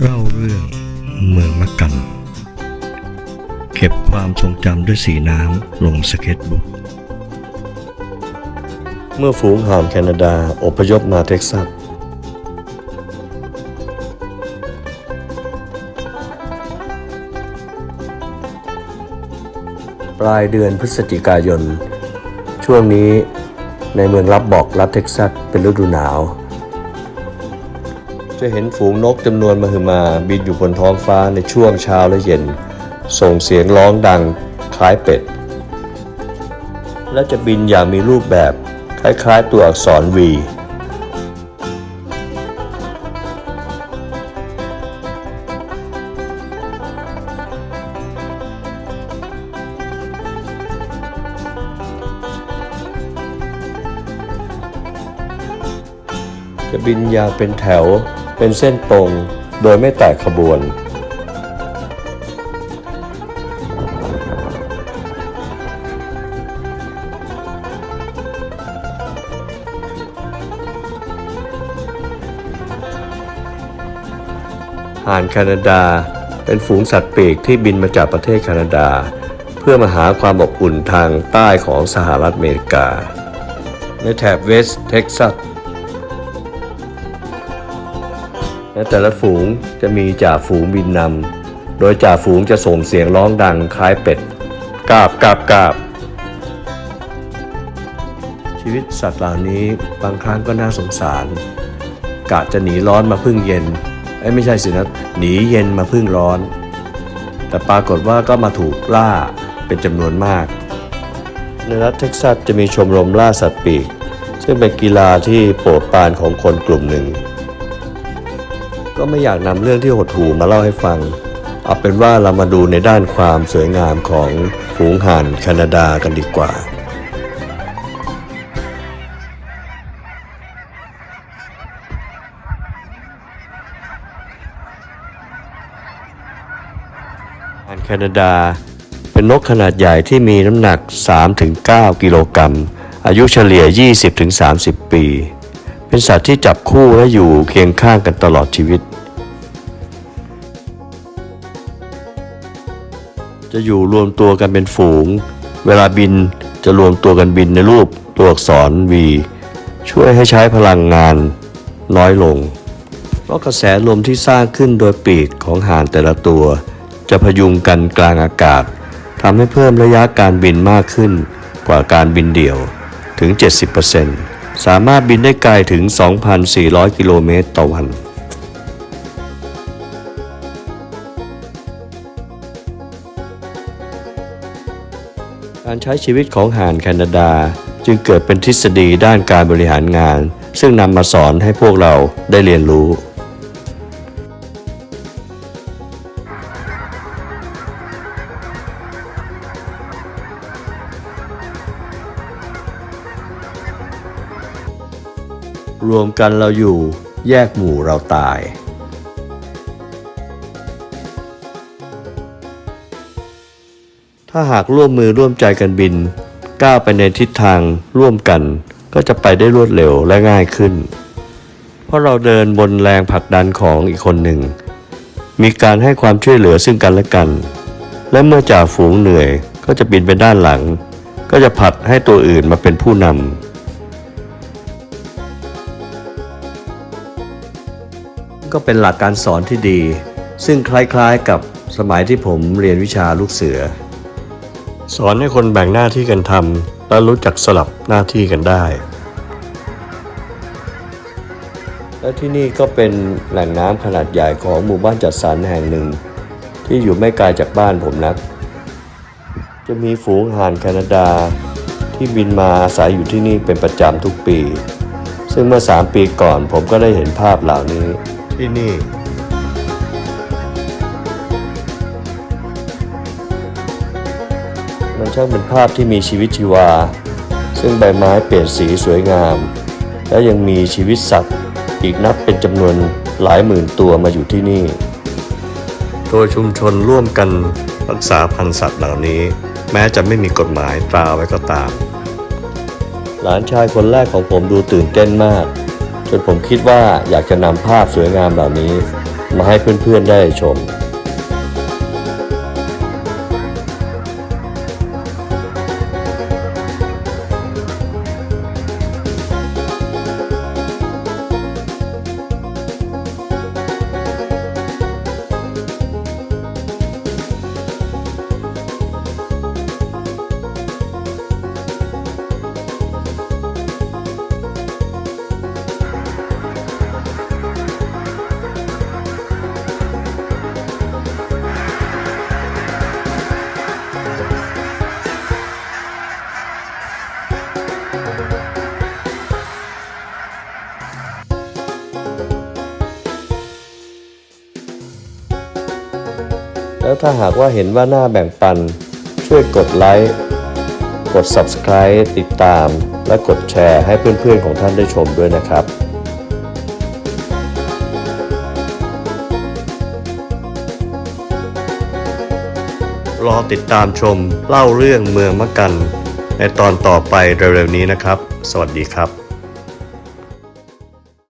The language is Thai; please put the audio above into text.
เล่าเรื่องเมืองมะกัน เก็บความทรงจำด้วยสีน้ำลงสเก็ตบุ๊กเมื่อฝูงห่ามแคนาดาอพยพมาเท็กซัสปลายเดือนพฤศจิกายน ช่วงนี้ในเมืองรับบอกรัฐเท็กซัสเป็นฤดูหนาว จะเห็นฝูงนกจำนวนมหึมาบินอยู่บนท้องฟ้าในช่วงเช้าและเย็น ส่งเสียงร้องดังคล้ายเป็ด และจะบินอย่างมีรูปแบบคล้ายๆตัวอักษร V จะบินอย่างเป็นแถว เป็นเส้นตรงโดยไม่แตกขบวน ห่านแคนาดาเป็นฝูงสัตว์ปีกที่บินมาจากประเทศแคนาดา เพื่อมาหาความอบอุ่นทางใต้ของสหรัฐอเมริกา ในแถบเวสต์เท็กซัส และแต่ละฝูงจะมีจ่าฝูงบินนำโดยจ่าฝูงจะส่งเสียงร้องดังคล้ายเป็ดกาบกาบกาบชีวิตสัตว์เหล่านี้บางครั้งก็น่าสงสารกะจะหนีร้อนมาพึ่งเย็นเอ้ยไม่ใช่สินะหนีเย็นมาพึ่งร้อน แต่ปรากฏว่าก็มาถูกล่าเป็นจำนวนมาก ในรัฐเท็กซัสจะมีชมรมล่าสัตว์ปีก ซึ่งเป็นกีฬาที่โปรดปรานของคนกลุ่มหนึ่ง ก็ไม่อยากนำเรื่องที่หดหู่มาเล่าให้ฟัง เอาเป็นว่าเรามาดูในด้านความสวยงามของฝูงห่านแคนาดากันดีกว่าห่านแคนาดาเป็นนกขนาดใหญ่ที่มีน้ำหนัก 3-9 กิโลกรัม อายุเฉลี่ย 20-30 ปี เป็นสัตว์ที่จับคู่และอยู่เคียงข้างกันตลอดชีวิต จะอยู่รวมตัวกันเป็นฝูง เวลาบินจะรวมตัวกันบินในรูปตัวอักษร V ช่วยให้ใช้พลังงานน้อยลง เพราะกระแสลมที่สร้างขึ้นโดยปีกของห่านแต่ละตัว จะพยุงกันกลางอากาศทำให้เพิ่มระยะการบินมากขึ้นกว่าการบินเดี่ยวถึง 70% สามารถบินได้ไกลถึง 2,400 กิโลเมตรต่อวันการใช้ชีวิตของห่านแคนาดาจึงเกิดเป็นทฤษฎีด้านการบริหารงาน ซึ่งนำมาสอนให้พวกเราได้เรียนรู้ รวมกันเราอยู่แยกหมู่เราตาย ถ้าหากร่วมมือร่วมใจกันบิน ก้าวไปในทิศทางร่วมกัน ก็จะไปได้รวดเร็วและง่ายขึ้น เพราะเราเดินบนแรงผลักดันของอีกคนหนึ่ง มีการให้ความช่วยเหลือซึ่งกันและกัน และเมื่อจ่าฝูงเหนื่อยก็จะบินไปด้านหลัง ก็จะผลัดให้ตัวอื่นมาเป็นผู้นำ ก็เป็นหลักการสอนที่ดี ซึ่งคล้ายๆกับสมัยที่ผมเรียนวิชาลูกเสือ สอนให้คนแบ่งหน้าที่กันทำและรู้จักสลับหน้าที่กันได้ และที่นี่ก็เป็นแหล่งน้ำขนาดใหญ่ของหมู่บ้านจัดสรรแห่งหนึ่ง ที่อยู่ไม่ไกลจากบ้านผมนัก จะมีฝูงห่านแคนาดาที่บินมาอาศัยอยู่ที่นี่เป็นประจำทุกปี ซึ่งเมื่อ 3 ปีก่อนผมก็ได้เห็นภาพเหล่านี้ ที่นี่ มันช่างเป็นภาพที่มีชีวิตชีวา ซึ่งใบไม้เปลี่ยนสีสวยงาม และยังมีชีวิตสัตว์อีกนับเป็นจำนวนหลายหมื่นตัวมาอยู่ที่นี่ โดยชุมชนร่วมกันรักษาพันธุ์สัตว์เหล่านี้ แม้จะไม่มีกฎหมายตราไว้ก็ตาม หลานชายคนแรกของผมดูตื่นเต้นมาก จนผมคิดว่าอยากจะนำภาพสวยงามเหล่านี้ มาให้เพื่อนๆได้ชม แล้วถ้าหากว่าเห็นว่าหน้าแบ่งปัน ช่วยกดไลค์ กด Subscribe ติดตาม และกดแชร์ให้เพื่อนๆของท่านได้ชมด้วยนะครับรอติดตามชมเล่าเรื่องเมืองมะกัน ในตอนต่อไปเร็วๆนี้นะครับ สวัสดีครับ